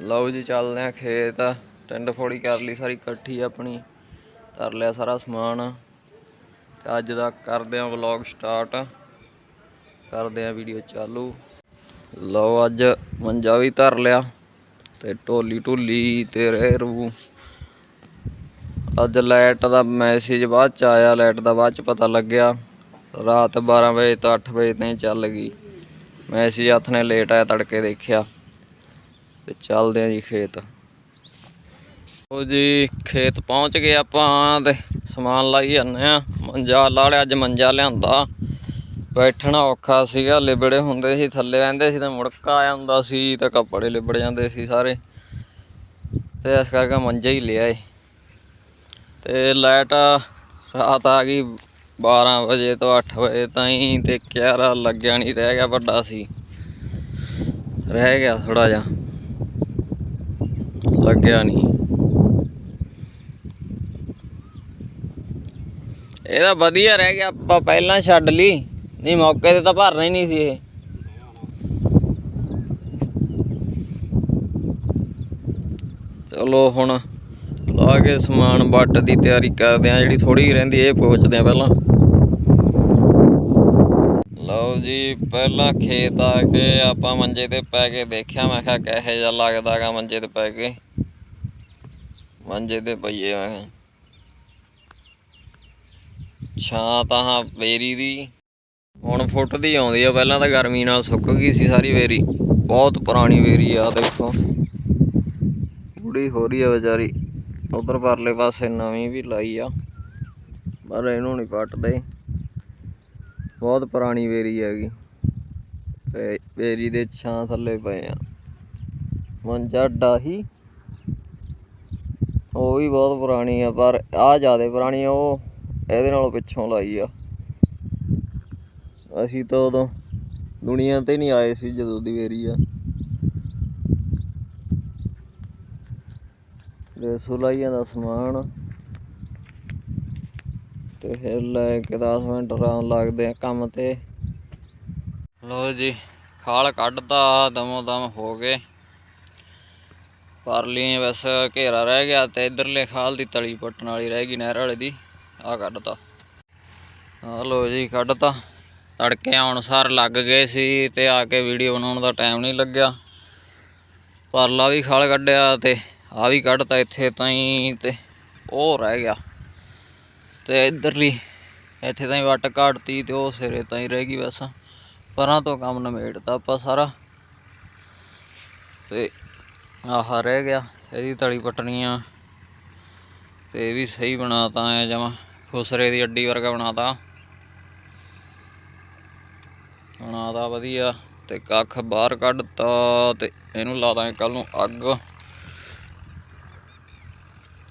ਲਓ ਜੀ, ਚੱਲਦੇ ਆ ਖੇਤ। ਟਿੰਡ ਫੋੜੀ ਕਰ ਲਈ ਸਾਰੀ ਇਕੱਠੀ ਆਪਣੀ। ਧਰ ਲਿਆ ਸਾਰਾ ਸਮਾਨ। ਤੇ ਅੱਜ ਦਾ ਕਰਦੇ ਆ ਵਲੌਗ ਸਟਾਰਟ ਕਰਦੇ ਆ ਵੀਡੀਓ ਚਾਲੂ। ਲਓ, ਅੱਜ ਮੰਜਾ ਵੀ ਧਰ ਲਿਆ ਤੇ ਢੋਲੀ ਢੁੱਲੀ ਤੇ ਰਹਿ। ਰੂ ਅੱਜ ਲਾਈਟ ਦਾ ਮੈਸੇਜ ਬਾਅਦ ਚ ਆਇਆ ਲਾਈਟ ਦਾ ਬਾਅਦ ਚ ਪਤਾ ਲੱਗਿਆ। ਰਾਤ 12 ਵਜੇ ਤੋਂ 8 ਵਜੇ ਤਾਈਂ ਚੱਲ ਗਈ। ਮੈਸੇਜ ਹੱਥ ਨੇ ਲੇਟ ਆਇਆ, ਤੜਕੇ ਦੇਖਿਆ। ਤੇ ਚੱਲਦੇ ਆ ਜੀ ਖੇਤ। ਉਹ ਜੀ, ਖੇਤ ਪਹੁੰਚ ਗਏ ਆਪਾਂ ਤੇ ਸਮਾਨ ਲਾਈ ਜਾਂਦੇ ਆ। ਮੰਜਾ ਲਾ ਲਿਆ, ਅੱਜ ਮੰਜਾ ਲਿਆਂਦਾ। ਬੈਠਣਾ ਔਖਾ ਸੀਗਾ, ਲਿਬੜੇ ਹੁੰਦੇ ਸੀ, ਥੱਲੇ ਰਹਿੰਦੇ ਸੀ ਤੇ ਮੁੜਕਾ ਆਇਆ ਹੁੰਦਾ ਸੀ ਤੇ ਕੱਪੜੇ ਲਿਬੜ ਜਾਂਦੇ ਸੀ ਸਾਰੇ। ਤੇ ਇਸ ਕਰਕੇ ਮੰਜਾ ਹੀ ਲਿਆ ਏ ਤੇ ਲਾਈਟ ਰਾਤ ਆ ਗਈ 12 ਵਜੇ ਤੋਂ 8 ਵਜੇ ਤਾਈਂ ਤੇ ਕਿਆਰਾ ਲੱਗਿਆ ਨਹੀਂ, ਰਹਿ ਗਿਆ ਵੱਡਾ ਸੀ। ਰਹਿ ਗਿਆ ਥੋੜਾ ਜਿਹਾ। ਲੱਗਿਆ ਨਹੀਂ ਇਹਦਾ ਵਧੀਆ ਰਹਿ ਗਿਆ, ਆਪਾਂ ਪਹਿਲਾਂ ਛੱਡ ਲਈ, ਨਹੀਂ ਮੌਕੇ ਤੇ ਤਾਂ ਭਰਨਾ ਹੀ ਨਹੀਂ ਸੀ ਇਹ। ਚਲੋ ਹੁਣ ਲਾ ਕੇ ਸਮਾਨ ਵੱਟ ਦੀ ਤਿਆਰੀ ਕਰਦੇ ਆ ਜਿਹੜੀ ਥੋੜੀ ਰਹਿੰਦੀ ਇਹ ਪਹੁੰਚਦੇ ਆ ਪਹਿਲਾਂ। ਲਓ ਜੀ, ਪਹਿਲਾਂ ਖੇਤ ਆ ਕੇ ਆਪਾਂ ਮੰਜੇ ਤੇ ਪੈ ਕੇ ਦੇਖਿਆ, ਮੈਂ ਕਿਹਾ ਕਿਹੋ ਜਿਹਾ ਲੱਗਦਾਗਾ ਮੰਜੇ ਤੇ ਪੈ ਕੇ। ਮੰਜੇ ਤੇ ਪਈਏ ਮੈਂ ਛਾਂ ਤਾਂ ਹਾਂ ਵੇਰੀ ਦੀ। ਹੁਣ ਫੁੱਟਦੀ ਆਉਂਦੀ ਆ, ਪਹਿਲਾਂ ਤਾਂ ਗਰਮੀ ਨਾਲ ਸੁੱਕ ਗਈ ਸੀ ਸਾਰੀ ਵੇਰੀ। ਬਹੁਤ ਪੁਰਾਣੀ ਵੇਰੀ ਆ, ਦੇਖੋ। ਬੁੜੀ ਹੋ ਰਹੀ ਆ ਵਿਚਾਰੀ। ਉਧਰ ਪਰਲੇ ਪਾਸੇ ਨਵੀਂ ਵੀ ਲਾਈ ਆ, ਪਰ ਇਹਨੂੰ ਨਹੀਂ ਪੱਟਦੇ। ਬਹੁਤ ਪੁਰਾਣੀ ਵੇਰੀ ਹੈਗੀ। ਤੇ ਵੇਰੀ ਦੇ ਛਾਂ ਥੱਲੇ ਪਏ ਆ। ਮੰਜਾ ਡਾਹੀ ਉਹ ਵੀ ਬਹੁਤ ਪੁਰਾਣੀ ਆ, ਪਰ ਆ ਜ਼ਿਆਦਾ ਪੁਰਾਣੀ ਆ, ਉਹ ਇਹਦੇ ਨਾਲੋਂ ਪਿੱਛੋਂ ਲਾਈ ਆ। ਅਸੀਂ ਤਾਂ ਉਦੋਂ ਦੁਨੀਆ ਤੇ ਨਹੀਂ ਆਏ ਸੀ ਜਦੋਂ ਦੀ ਵੇਰੀ ਆ। ਤੇ ਸੁਲਾਈਆਂ ਦਾ ਸਮਾਨ ਤੇ ਫਿਰ ਲੈ ਕੇ 10 ਮਿੰਟ ਆਰਾਮ ਲੱਗਦੇ ਆ ਕੰਮ ਤੇ। ਲੋ ਜੀ, ਖਾਲ ਕੱਢਤਾ, ਦਮੋ ਦਮ ਹੋ ਗਏ। ਪਰਲੀ ਬਸ ਘੇਰਾ ਰਹਿ ਗਿਆ ਤੇ ਇਧਰਲੇ ਖਾਲ ਦੀ ਤਲੀ ਪੱਟਣ ਵਾਲੀ ਰਹਿ ਗਈ ਨਹਿਰ ਵਾਲੇ ਦੀ। ਆ ਕੱਢਤਾ। ਆ ਲੋ ਜੀ, ਕੱਢਤਾ। ਤੜਕੇ ਆਉਣ ਸਾਰ ਲੱਗ ਗਏ ਸੀ ਤੇ ਆ ਕੇ ਵੀਡੀਓ ਬਣਾਉਣ ਦਾ ਟਾਈਮ ਨਹੀਂ ਲੱਗਿਆ। ਪਰਲਾ ਵੀ ਖਾਲ ਕੱਢਿਆ ਤੇ ਆ ਵੀ ਕੱਢਤਾ ਇੱਥੇ ਤਾਈਂ ਤੇ ਉਹ ਰਹਿ ਗਿਆ। ਤੇ ਇਧਰਲੀ, ਇੱਥੇ ਤਾਈਂ ਵੱਟ ਘਾੜਤੀ ਤੇ ਉਹ ਸਿਰੇ ਤਾਈਂ ਰਹਿ ਗਈ ਬਸ। ਪਰਾਂ ਤੋਂ ਕੰਮ ਨਿਮੇੜਤਾ ਆਪਾਂ ਸਾਰਾ। ਤੇ ਆਹਾ ਰਹਿ ਗਿਆ, ਇਹਦੀ ਤਲੀ ਪਟਣੀ ਆ। ਤੇ ਇਹ ਵੀ ਸਹੀ ਬਣਾਤਾ ਐ ਜਮਾ, ਖੁਸਰੇ ਦੀ ਅੱਡੀ ਵਰਗਾ ਬਣਾਤਾ। ਬਣਾਤਾ ਵਧੀਆ, ਤੇ ਕੱਖ ਬਾਹਰ ਕੱਢਤਾ, ਤੇ ਇਹਨੂੰ ਲਾ ਦਾਂਗੇ ਕੱਲ ਨੂੰ ਅੱਗ।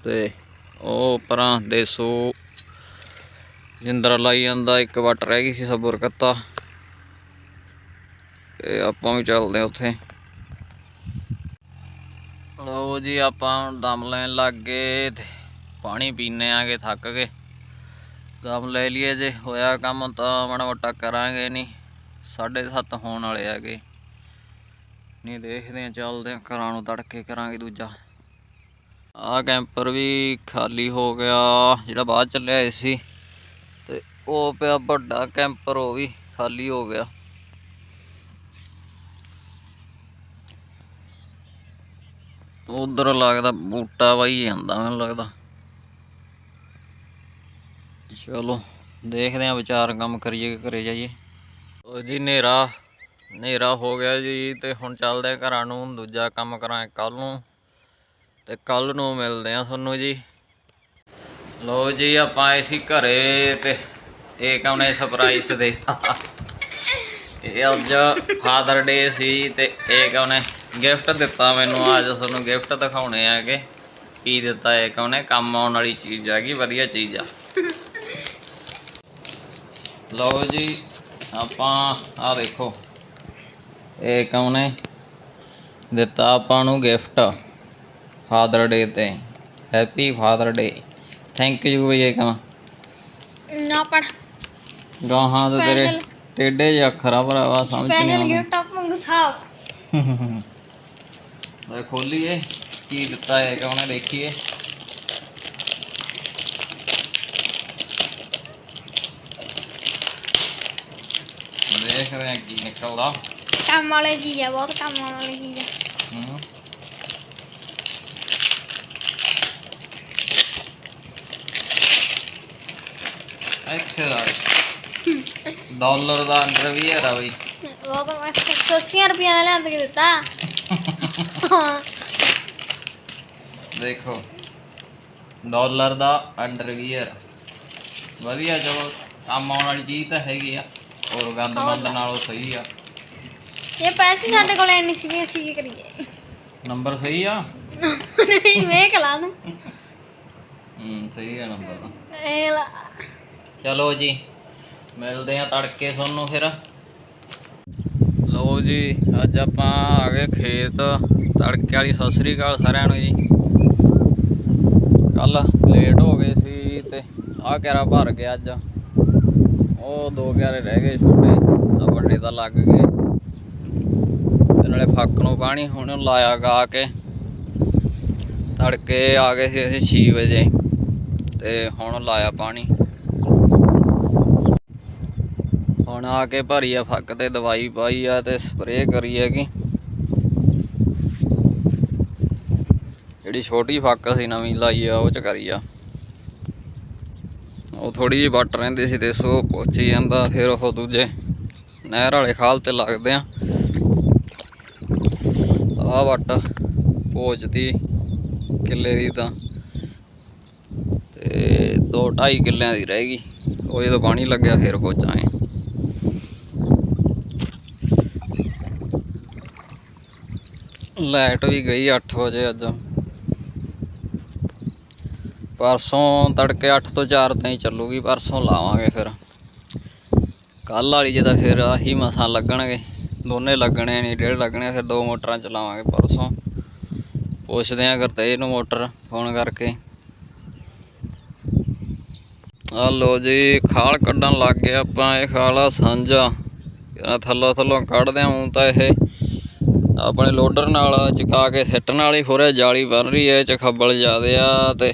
ਤੇ ਉਹ ਪਰਾਂ ਦੇਸੋ, ਜਿੰਦਰ ਲਾਈ ਜਾਂਦਾ, ਇੱਕ ਵੱਟ ਰਹਿ ਗਈ ਸੀ ਸਬਰ ਕੱਤਾ। ਤੇ ਆਪਾਂ ਵੀ ਚੱਲਦੇ ਹਾਂ ਉੱਥੇ। ਲਓ ਜੀ, ਆਪਾਂ ਦਮ ਲੈਣ ਲੱਗ ਗਏ ਤੇ ਪਾਣੀ ਪੀਨੇ ਆਗੇ, ਥੱਕ ਗਏ। ਦਮ ਲੈ ਲਈਏ ਜੇ, ਹੋਇਆ ਕੰਮ ਤਾਂ ਮਾੜਾ ਮੋਟਾ ਕਰਾਂਗੇ ਨਹੀਂ 7:30 ਹੋਣ ਵਾਲੇ ਹੈਗੇ। ਨਹੀਂ ਦੇਖਦੇ ਆ, ਚੱਲਦੇ ਆ, ਘਰਾਂ ਨੂੰ ਤੜਕੇ ਕਰਾਂਗੇ ਦੂਜਾ। ਆ ਕੈਂਪਰ ਵੀ ਖਾਲੀ ਹੋ ਗਿਆ, ਜਿਹੜਾ ਬਾਅਦ ਚੱਲਿਆ ਸੀ। ਤੇ ਉਹ ਪਿਆ ਵੱਡਾ ਕੈਂਪਰ, ਉਹ ਵੀ ਖਾਲੀ ਹੋ ਗਿਆ। ਉਧਰ ਲੱਗਦਾ ਬੂਟਾ ਵਾਈ ਜਾਂਦਾ ਮੈਨੂੰ ਲੱਗਦਾ। ਚਲੋ, ਦੇਖਦੇ ਆ ਵਿਚਾਰ ਕੰਮ ਕਰੀਏ ਘਰੇ ਜਾਈਏ। ਉਹ ਜੀ, ਹਨੇਰਾ ਹਨੇਰਾ ਹੋ ਗਿਆ ਜੀ ਤੇ ਹੁਣ ਚੱਲਦੇ ਆ ਘਰਾਂ ਨੂੰ, ਦੂਜਾ ਕੰਮ ਕਰਾਂ ਕੱਲ ਨੂੰ ਤੇ ਕੱਲ ਨੂੰ ਮਿਲਦੇ ਆ ਤੁਹਾਨੂੰ ਜੀ। ਲੋ ਜੀ, ਆਪਾਂ ਆਏ ਸੀ ਘਰੇ ਤੇ ਇਹ ਕਹਨੇ ਸਰਪ੍ਰਾਈਜ਼ ਦੇ? ਇਹ ਅੱਜ ਫਾਦਰ ਡੇ ਸੀ ਤੇ ਇਹ ਕਹਨੇ ਗਿਫਟ ਦਿੱਤਾ ਮੈਨੂੰ ਅੱਜ ਤੁਹਾਨੂੰ ਗਿਫਟ ਦਿਖਾਉਣੇ ਆਗੇ ਕੀ ਦਿੱਤਾ ਇਹ ਕਹਨੇ ਕੰਮ ਆਉਣ ਵਾਲੀ ਚੀਜ਼ ਹੈਗੀ ਵਧੀਆ ਚੀਜ਼ ਆ। ਲਓ ਜੀ ਆਪਾਂ ਆ ਦੇਖੋ ਇਹ ਕਹਨੇ ਦਿੱਤਾ ਆਪਾਂ ਨੂੰ ਗਿਫਟ ਫਾਦਰ ਡੇ ਤੇ। Happy father day. Thank you ਬਈ ਇਹ ਕਹਾਂ ਨਾ ਪੜ ਗਾਹਾਂ ਤੇ ਤੇਰੇ ਟੇਡੇ ਜਿਹਾ ਅੱਖਰ ਆ ਭਰਾਵਾ ਸਮਝ ਨਹੀਂ ਆਉਂਦਾ। ਗਿਫਟ ਆਫ ਮੰਗੂ ਸਾਹਿਬ ਇਹ ਖੋਲੀਏ ਕੀ ਦਿੱਤਾ ਹੈ ਕਿ ਉਹਨੇ ਦੇਖੀਏ। ਦੇਖ ਰਹੇ ਹਾਂ ਕੀ ਨਿਕਲਦਾ। ਕੰਮ ਵਾਲੀ ਚੀਜ਼ ਆ ਬਹੁਤ ਕੰਮ ਵਾਲੀ ਚੀਜ਼ ਆ। ਹੂੰ। ਅੱਛਾ। ਡਾਲਰ ਦਾ ਅੰਡਰਵੀਅਰ ਆ ਬਈ। ਬਹੁਤ ਮੈਂ 180 ਰੁਪਏ ਦਾ ਲਿਆਂਦ ਕੇ ਦਿੱਤਾ? ਹਾਂ ਦੇਖੋ ਡਾਲਰ ਦਾ ਅੰਡਰਵੀਅਰ ਵਧੀਆ ਚਲੋ ਕੰਮ ਆਉਣ ਵਾਲੀ ਚੀਜ਼ ਤਾਂ ਹੈਗੀ ਆ ਹੋਰ ਗੰਦ ਮੰਦ ਨਾਲੋਂ ਸਹੀ ਆ। ਇਹ ਪੈਸੇ ਸਾਡੇ ਕੋਲ ਨਹੀਂ ਸੀ ਵੀ ਅਸੀਂ ਕੀ ਕਰੀਏ? ਨੰਬਰ ਸਹੀ ਆ? ਨਹੀਂ ਵੇਖ ਲਾ ਤੂੰ ਹੂੰ ਸਹੀ ਆ ਨੰਬਰ ਤਾਂ। ਇਹ ਲਾ। ਚਲੋ ਜੀ ਮਿਲਦੇ ਆ ਤੜਕੇ ਤੁਹਾਨੂੰ ਫਿਰ। ਲਓ ਜੀ ਅੱਜ ਆਪਾਂ ਆ ਗਏ ਖੇਤ। ਤੜਕੇ ਵਾਲੀ, ਸਤਿ ਸ੍ਰੀ ਅਕਾਲ ਸਾਰਿਆਂ ਨੂੰ ਜੀ। ਕੱਲ ਲੇਟ ਹੋ ਗਏ ਸੀ ਤੇ ਆਹ ਕਿਹੜਾ ਭਰ ਗਿਆ ਅੱਜ। ਉਹ ਦੋ ਕਿਆਰੇ ਰਹਿ ਗਏ ਛੋਟੇ ਆ ਵੱਡੇ ਤਾਂ ਲੱਗ ਗਏ। ਤੇ ਨਾਲੇ ਫੱਕ ਨੂੰ ਪਾਣੀ ਹੁਣ ਲਾਇਆ ਗਾ ਕੇ। ਤੜਕੇ ਆ ਗਏ ਸੀ ਅਸੀਂ 6 ਵਜੇ ਤੇ ਹੁਣ ਲਾਇਆ ਪਾਣੀ। ਹੁਣ ਆ ਕੇ ਭਰੀ ਆ ਫੱਕ ਤੇ ਦਵਾਈ ਪਾਈ ਆ ਤੇ ਸਪਰੇਅ ਕਰੀ ਹੈਗੀ। ਜਿਹੜੀ ਛੋਟੀ ਫੱਕ ਸੀ ਨਵੀਂ ਲਾਈ ਆ, ਉਹ ਚ ਕਰੀ ਆ। ਉਹ ਥੋੜੀ ਜਿਹੀ ਵੱਟ ਰਹਿੰਦੀ ਸੀ ਤੇ ਸੋ ਪੋਚੀ ਜਾਂਦਾ, ਫਿਰ ਉਹ ਦੂਜੇ ਨਹਿਰ ਵਾਲੇ ਖਾਲ ਤੇ ਲੱਗਦੇ ਆ। ਆ ਵੱਟ ਪੋਚਦੀ ਕਿੱਲੇ ਦੀ ਤਾਂ। ਤੇ 2 2.5 ਕਿੱਲਿਆਂ ਦੀ ਰਹਿ ਗਈ। ਉਹ ਜਦੋਂ ਪਾਣੀ ਲੱਗਿਆ, ਫਿਰ ਪੋਚਾਂਗੇ ਲਾਈਟ ਵੀ ਗਈ 8 ਵਜੇ ਅੱਜ। ਪਰਸੋਂ ਤੜਕੇ 8 ਤੋਂ 4 ਤਾਈਂ ਚੱਲੂਗੀ, ਪਰਸੋਂ ਲਾਵਾਂਗੇ ਫਿਰ। ਕੱਲ ਵਾਲੀ ਜਿਹਦਾ ਫਿਰ ਆਹੀ ਮਸਾਂ ਲੱਗਣਗੇ। ਦੋਨੇ ਲੱਗਣੇ ਨਹੀਂ, ਡੇਢ ਲੱਗਣੇ, ਫਿਰ ਦੋ ਮੋਟਰਾਂ ਚਲਾਵਾਂਗੇ ਪਰਸੋਂ। ਪੁੱਛਦੇ ਆਂ ਗੁਰਤੇਜ ਨੂੰ ਮੋਟਰ ਫੋਨ ਕਰਕੇ। ਆ ਲੋ ਜੀ, ਖਾਲ ਕੱਢਣ ਲੱਗ ਗਏ ਆਪਾਂ, ਇਹ ਖਾਲ ਸਾਂਝਾ। ਥੱਲੋਂ ਥੱਲੋਂ ਕੱਢਦੇ ਆਂ ਤਾਂ ਇਹ ਆਪਣੇ ਲੋਡਰ ਨਾਲ ਚਕਾ ਕੇ ਸਿੱਟਣ ਵਾਲੀ ਖੋਰੇ ਜਾਲੀ ਬਣ ਰਹੀ ਹੈ, ਇਹ ਚ ਖੱਬਲ ਜ਼ਿਆਦੇ ਆ ਤੇ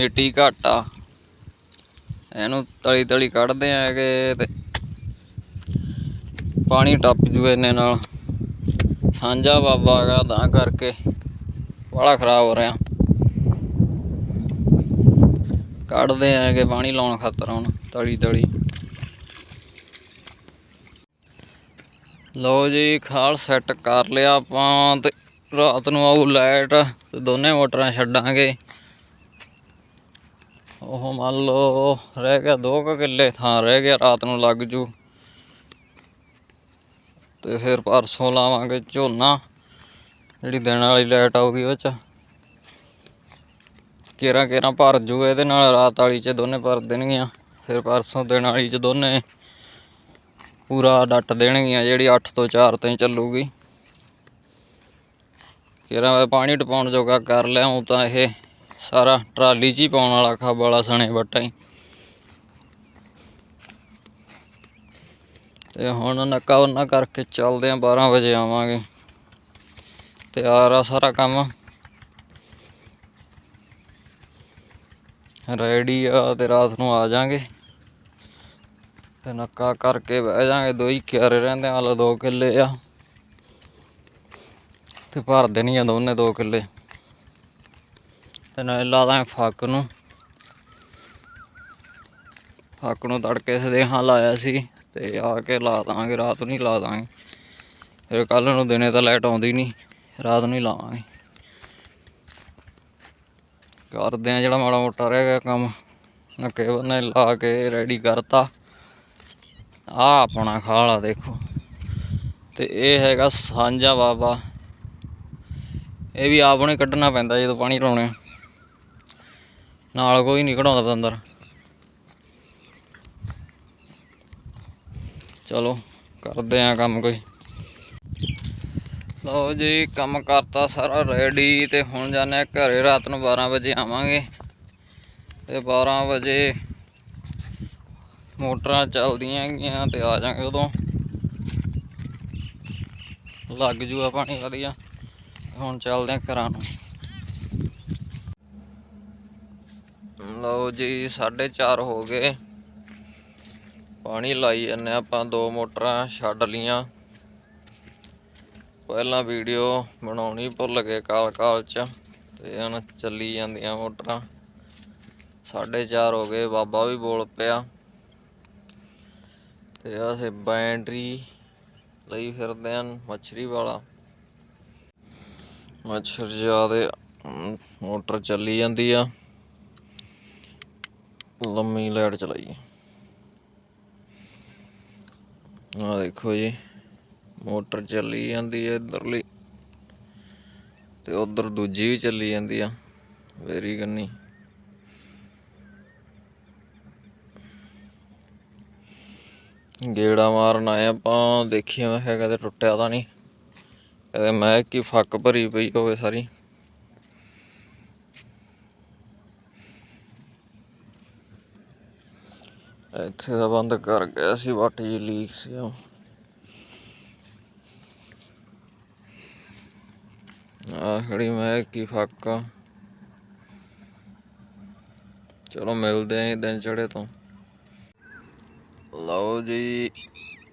ਮਿੱਟੀ ਘੱਟ ਆ। ਇਹਨੂੰ ਤਲੀ ਤਲੀ ਕੱਢਦੇ ਆਗੇ ਤੇ ਪਾਣੀ ਟੱਪ ਜੂ ਇਹਨੇ ਨਾਲ। ਸਾਂਝਾ ਬਾਬਾ ਹੈਗਾ, ਤਾਂ ਕਰਕੇ ਬੜਾ ਖਰਾਬ ਹੋ ਰਿਹਾ। ਕੱਢਦੇ ਆਗੇ ਪਾਣੀ ਲਾਉਣ ਖਾਤਰ ਹੁਣ ਤਲੀ ਤਲੀ। ਲਓ ਜੀ, ਖਾਲ ਸੈੱਟ ਕਰ ਲਿਆ ਆਪਾਂ ਤੇ ਰਾਤ ਨੂੰ ਆਊ ਲਾਈਟ ਤੇ ਦੋਨੇ ਮੋਟਰਾਂ ਛੱਡਾਂਗੇ। ਉਹ ਮੰਨ ਲਓ, ਰਹਿ ਗਿਆ 2 ਕੁ ਕਿੱਲੇ, ਥਾਂ ਰਹਿ ਗਿਆ, ਰਾਤ ਨੂੰ ਲੱਗ ਜੂ। ਤੇ ਫਿਰ ਪਰਸੋਂ ਲਾਵਾਂਗੇ ਝੋਨਾ, ਜਿਹੜੀ ਦਿਨ ਵਾਲੀ ਲਾਈਟ ਆਊਗੀ ਉਹ ਚ। ਕੇਰਾਂ ਕੇਰਾਂ ਭਰ ਜੂ ਇਹਦੇ ਨਾਲ, ਰਾਤ ਵਾਲੀ ਚ ਦੋਨੇ ਭਰ ਦੇਣਗੀਆਂ, ਫਿਰ ਪਰਸੋਂ ਦਿਨ ਵਾਲੀ ਚ ਦੋਨੇ ਪੂਰਾ ਡੱਟ ਦੇਣਗੀਆਂ, ਜਿਹੜੀ 8 ਤੋਂ 4 ਤਾਈਂ ਚੱਲੂਗੀ। ਕੇਰਾਂ ਮੈਂ ਪਾਣੀ ਟਪਾਉਣ ਜੋਗਾ ਕਰ ਲਿਆ ਹੂੰ ਤਾਂ ਇਹ ਸਾਰਾ ਟਰਾਲੀ 'ਚ ਹੀ ਪਾਉਣ ਵਾਲਾ ਖੱਬ ਵਾਲਾ ਸਣੇ ਵੱਟਾਂ ਹੀ। ਤੇ ਹੁਣ ਨੱਕਾ ਉਹਨਾਂ ਕਰਕੇ ਚੱਲਦੇ ਆ 12 ਵਜੇ ਆਵਾਂਗੇ। ਤਿਆਰ ਆ ਸਾਰਾ ਕੰਮ। ਰੈਡੀ ਆ ਤੇ ਰਾਤ ਨੂੰ ਆ ਜਾਾਂਗੇ। ਤੇ ਨੱਕਾ ਕਰਕੇ ਬਹਿ ਜਾਾਂਗੇ, ਦੋ ਹੀ ਕਿਆਰੇ ਰਹਿੰਦੇ ਆ ਹਲ ਦੋ ਕਿੱਲੇ ਆ। ਤੇ ਭਰ ਦੇਣੀ ਆ ਦੋਨੇ ਦੋ ਕਿੱਲੇ। ਤੇ ਨਾਲ ਲਾ ਦਾਂ ਫੱਕ ਨੂੰ। ਫੱਕ ਨੂੰ ਤੜਕੇ ਸਦੇਹਾਂ ਲਾਇਆ ਸੀ ਤੇ ਆ ਕੇ ਲਾ ਦਾਂਗੇ, ਰਾਤ ਨੂੰ ਹੀ ਲਾ ਦਾਂਗੇ। ਫਿਰ ਕੱਲ ਨੂੰ ਦਿਨੇ ਤਾਂ ਲਾਈਟ ਆਉਂਦੀ ਨਹੀਂ, ਰਾਤ ਨੂੰ ਹੀ ਲਾਵਾਂਗੇ। ਕਰਦੇ ਆ ਜਿਹੜਾ ਮਾੜਾ ਮੋਟਾ ਰਹਿ ਗਿਆ ਕੰਮ। ਨੱਕੇ ਬੰਨੇ ਲਾ ਕੇ ਰੈਡੀ ਕਰਤਾ। ਆ ਆਪਣਾ ਖਾਲ ਆ ਦੇਖੋ। ਤੇ ਇਹ ਹੈਗਾ ਸਾਂਝਾ ਬਾਬਾ। ਇਹ ਵੀ ਆਪ ਨੂੰ ਕੱਢਣਾ ਪੈਂਦਾ ਜਦੋਂ ਪਾਣੀ ਲਾਉਣੇ ਨਾਲ ਕੋਈ ਨਹੀਂ ਕਢਾਉਂਦਾ ਬੰਦਰ ਚਲੋ, ਕਰਦੇ ਆ ਕੰਮ ਕੋਈ। ਲਓ ਜੀ, ਕੰਮ ਕਰਤਾ ਸਾਰਾ ਰੈਡੀ ਤੇ ਹੁਣ ਜਾਂਦੇ ਆ ਘਰੇ, ਰਾਤ ਨੂੰ 12 ਵਜੇ ਆਵਾਂਗੇ। ਤੇ 12 ਵਜੇ ਮੋਟਰਾਂ ਚੱਲਦੀਆਂ ਗਈਆਂ ਤੇ ਆ ਜਾਾਂਗੇ ਉਦੋਂ। ਲੱਗ ਜੂਗਾ ਪਾਣੀ ਵਧੀਆ। ਹੁਣ ਚੱਲਦੇ ਆ ਘਰਾਂ ਨੂੰ। ਲਓ ਜੀ 4:30 ਹੋ ਗਏ। ਪਾਣੀ ਲਾਈ ਜੰਨੇ ਆਪਾਂ, ਦੋ ਮੋਟਰਾਂ ਛੱਡ ਲੀਆਂ ਪਹਿਲਾਂ ਵੀਡੀਓ ਬਣਾਉਣੀ ਭੁੱਲ ਗਏ ਕਾਲ ਕਾਲ ਚ, ਤੇ ਹੁਣ ਚੱਲੀ ਜਾਂਦੀਆਂ ਮੋਟਰਾਂ। 4:30 ਹੋ ਗਏ, ਬਾਬਾ ਵੀ ਬੋਲ ਪਿਆ। ਤੇ ਆਹ ਬੈਂਡਰੀ ਲਈ ਫਿਰਦੇ ਹਨ ਮੱਛਰੀ ਵਾਲਾ। ਮੱਛਰ ਜਿਆਦੇ ਮੋਟਰ ਚੱਲੀ ਜਾਂਦੀ ਆ। ਲੰਮੀ ਲਾਈਟ ਚਲਾਈ। ਆ ਦੇਖੋ ਜੀ, ਮੋਟਰ ਚੱਲੀ ਜਾਂਦੀ ਹੈ ਇਧਰਲੀ ਤੇ ਉਧਰ ਦੂਜੀ ਵੀ ਚੱਲੀ ਜਾਂਦੀ ਆ, ਵੇਰੀ ਕੰਨੀ ਗੇੜਾ ਮਾਰਨ ਆਏ ਆਪਾਂ, ਦੇਖੀ ਮੈਂ ਹੈਗਾ ਤੇ ਟੁੱਟਿਆ ਤਾਂ ਨਹੀਂ। ਕਦੇ ਮੈਂ ਕੀ ਫੱਕ ਭਰੀ ਪਈ ਹੋਵੇ ਸਾਰੀ। ਇੱਥੇ ਦਾ ਬੰਦ ਕਰ ਗਿਆ ਸੀ ਵਾਟੀ ਲੀਕ ਸੀ ਉਹ। ਆ ਖੜੀ ਮੈਂ ਕੀ ਫੱਕ ਚਲੋ ਮਿਲਦੇ ਆਂ ਦਿਨ ਚੜੇ ਤੋਂ। ਲਓ ਜੀ,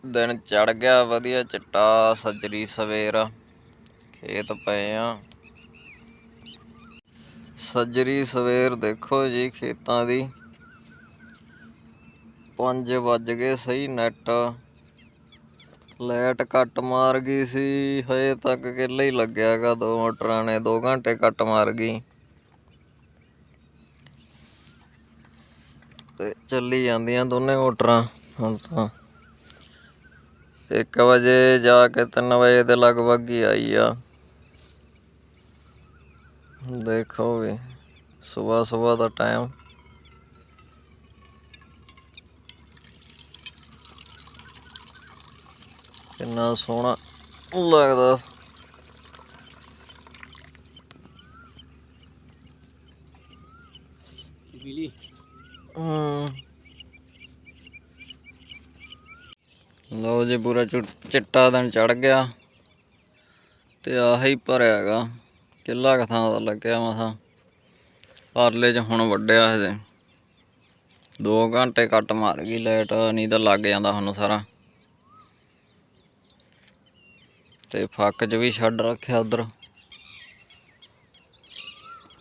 ਦਿਨ ਚੜ ਗਿਆ, ਵਧੀਆ ਚਿੱਟਾ ਸੱਜਰੀ ਸਵੇਰ। ਖੇਤ ਪਏ ਆ। ਸੱਜਰੀ ਸਵੇਰ ਦੇਖੋ ਜੀ ਖੇਤਾਂ ਦੀ। 5 ਵੱਜ ਗਏ ਸਹੀ ਨੈਟ ਲਾਈਟ ਕੱਟ ਮਾਰ ਗਈ ਸੀ, ਹਜੇ ਤੱਕ ਕਿੱਲੇ ਹੀ ਲੱਗਿਆਗਾ ਦੋ ਮੋਟਰਾਂ ਨੇ 2 ਘੰਟੇ ਕੱਟ ਮਾਰ ਗਈ। ਤੇ ਚੱਲੀ ਜਾਂਦੀਆਂ ਦੋਨੇ ਮੋਟਰਾਂ, ਹੁਣ ਤਾਂ। 1 ਵਜੇ ਜਾ ਕੇ 3 ਵਜੇ ਦੇ ਲਗਭਗ ਹੀ ਆਈ ਆ। ਦੇਖੋ ਵੀ ਸਵੇਰ ਸਵੇਰ ਦਾ ਟਾਈਮ ਕਿੰਨਾ ਸੋਹਣਾ ਲੱਗਦਾ। ਹੂੰ। ਲਓ ਜੀ ਪੂਰਾ ਚਿੱਟਾ ਦਿਨ ਚੜ ਗਿਆ ਤੇ ਆਹੀ ਭਰਿਆ ਹੈਗਾ। ਕਿੱਲਾ ਕੁ ਥਾਂ ਦਾ ਲੱਗਿਆ ਮਸਾਂ। ਪਰਲੇ ਚ ਹੁਣ ਵੱਡਿਆ ਹਜੇ। 2 ਘੰਟੇ ਕੱਟ ਮਾਰ ਗਈ ਲਾਈਟ ਨਹੀਂ ਤਾਂ ਲੱਗ ਜਾਂਦਾ ਹੁਣ ਸਾਰਾ। ਤੇ ਫੱਕ ਚ ਵੀ ਛੱਡ ਰੱਖਿਆ ਉਧਰ।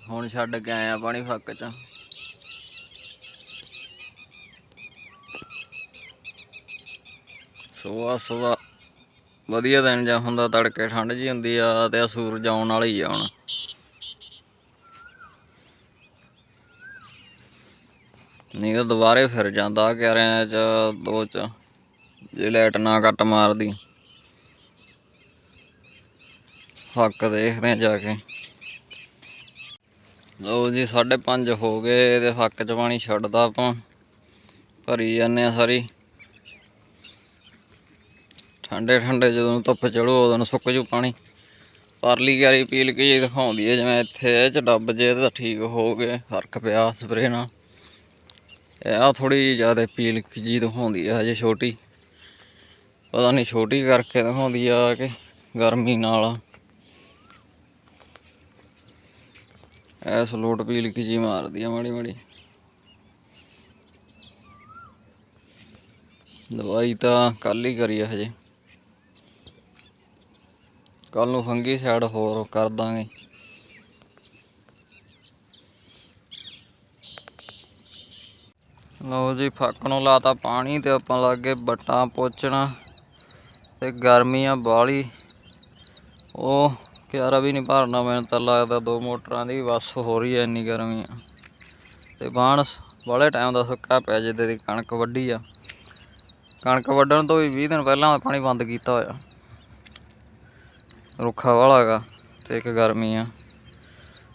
ਹੁਣ ਛੱਡ ਕੇ ਆਇਆ ਪਾਣੀ ਫੱਕ ਚ। ਸੁਬਹ ਸੁਬਹ ਵਧੀਆ ਦਿਨ ਜਾਂ ਹੁੰਦਾ, ਤੜਕੇ ਠੰਡ ਜੀ ਹੁੰਦੀ ਆ ਤੇ ਆ ਸੂਰਜ ਆਉਣ ਵਾਲਾ ਹੀ ਆ ਹੁਣ। ਨਹੀਂ ਤਾਂ ਦੁਬਾਰੇ ਫਿਰ ਜਾਂਦਾ ਕਿਆਰਿਆਂ ਚ, ਦੋ ਚ, ਜੇ ਲਾਈਟ ਨਾ ਕੱਟ ਮਾਰਦੀ। ਹੱਕ ਦੇਖਦੇ ਆ ਜਾ ਕੇ। ਲਓ ਜੀ 5:30 ਹੋ ਗਏ ਤੇ ਹੱਕ ਚ ਪਾਣੀ ਛੱਡਦਾ ਆਪਾਂ। ਭਰੀ ਜਾਂਦੇ ਆ ਸਾਰੀ। ਠੰਡੇ ਠੰਡੇ ਜਦੋਂ ਧੁੱਪ ਚੜੋ ਉਦੋਂ ਨੂੰ ਸੁੱਕ ਜੂ ਪਾਣੀ। ਪਰਲੀ ਗਾਰੀ ਪੀਲ ਕੇ ਜੀ ਦਿਖਾਉਂਦੀ ਹੈ ਜਿਵੇਂ ਇੱਥੇ ਇਹ ਚ ਡੱਬ ਜੇ ਤਾਂ ਠੀਕ ਹੋ ਗਏ, ਫ਼ਰਕ ਪਿਆ ਸਪਰੇ ਨਾਲ। ਇਹ ਆ ਥੋੜੀ ਜ਼ਿਆਦਾ ਪੀਲ ਜੀ ਦਿਖਾਉਂਦੀ ਹੈ ਹਜੇ ਛੋਟੀ। ਪਤਾ ਨਹੀਂ ਛੋਟੀ ਕਰਕੇ ਦਿਖਾਉਂਦੀ ਆ ਕਿ, ਗਰਮੀ ਨਾਲ। ਐਸ ਲੋਟ ਪੀਲ ਕੀ ਜੀ ਮਾਰਦੀ ਆ ਮਾੜੀ ਮਾੜੀ। ਦਵਾਈ ਤਾਂ ਕੱਲ ਹੀ ਕਰੀ ਆ ਹਜੇ। ਕੱਲ ਨੂੰ ਫੰਗੀ ਸਾਈਡ ਹੋਰ ਕਰ ਦਾਂਗੇ। ਲਓ ਜੀ, ਫੱਕ ਨੂੰ ਲਾਤਾ ਪਾਣੀ ਤੇ ਆਪਾਂ ਲੱਗੇ ਬੱਟਾਂ ਪੋਚਣਾ ਤੇ ਗਰਮੀਆਂ ਬਾਲੀ ਉਹ ਕਿਆਰਾ ਵੀ ਨਹੀਂ ਭਰਨਾ ਮੈਨੂੰ ਤਾਂ ਲੱਗਦਾ ਦੋ ਮੋਟਰਾਂ ਦੀ ਬਸ ਹੋ ਰਹੀ ਐ ਇੰਨੀ ਗਰਮੀ ਆ। ਤੇ ਬਾਣ ਵਾਲੇ ਟਾਈਮ ਦਾ ਸੁੱਕਾ ਪਿਆ ਜਿੱਦੇ ਦੀ ਕਣਕ ਵੱਢੀ ਆ। ਕਣਕ ਵੱਢਣ ਤੋਂ ਵੀ 20 ਦਿਨ ਪਹਿਲਾਂ ਪਾਣੀ ਬੰਦ ਕੀਤਾ ਹੋਇਆ। ਰੁੱਖਾ ਵਾਲਾ ਹੈਗਾ ਤੇ ਇੱਕ ਗਰਮੀ ਆ।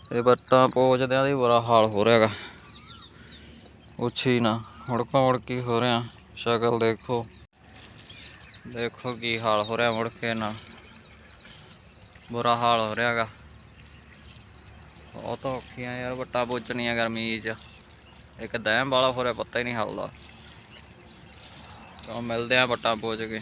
ਤੇ ਬੱਟਾਂ ਪੋਚਦਿਆਂ ਦੀ ਬੁਰਾ ਹਾਲ ਹੋ ਰਿਹਾ ਹੈਗਾ ਉੱਛੀ ਨਾ, ਮੁੜਕਾ ਮੁੜਕੀ ਹੋ ਰਿਹਾ। ਸ਼ਕਲ ਦੇਖੋ। ਦੇਖੋ ਕੀ ਹਾਲ ਹੋ ਰਿਹਾ ਮੁੜ ਕੇ ਨਾਲ ਬੁਰਾ ਹਾਲ ਹੋ ਰਿਹਾ ਹੈਗਾ ਬਹੁਤ ਔਖੀਆਂ ਯਾਰ, ਵੱਟਾਂ ਪੋਚਣੀਆਂ ਗਰਮੀ 'ਚ। ਇੱਕ ਦਹਿਮ ਵਾਲਾ ਹੋ ਰਿਹਾ, ਪਤਾ ਹੀ ਨਹੀਂ ਹੱਲਦਾ। ਤਾਂ ਮਿਲਦੇ ਆ ਵੱਟਾਂ ਪੋਚ ਕੇ।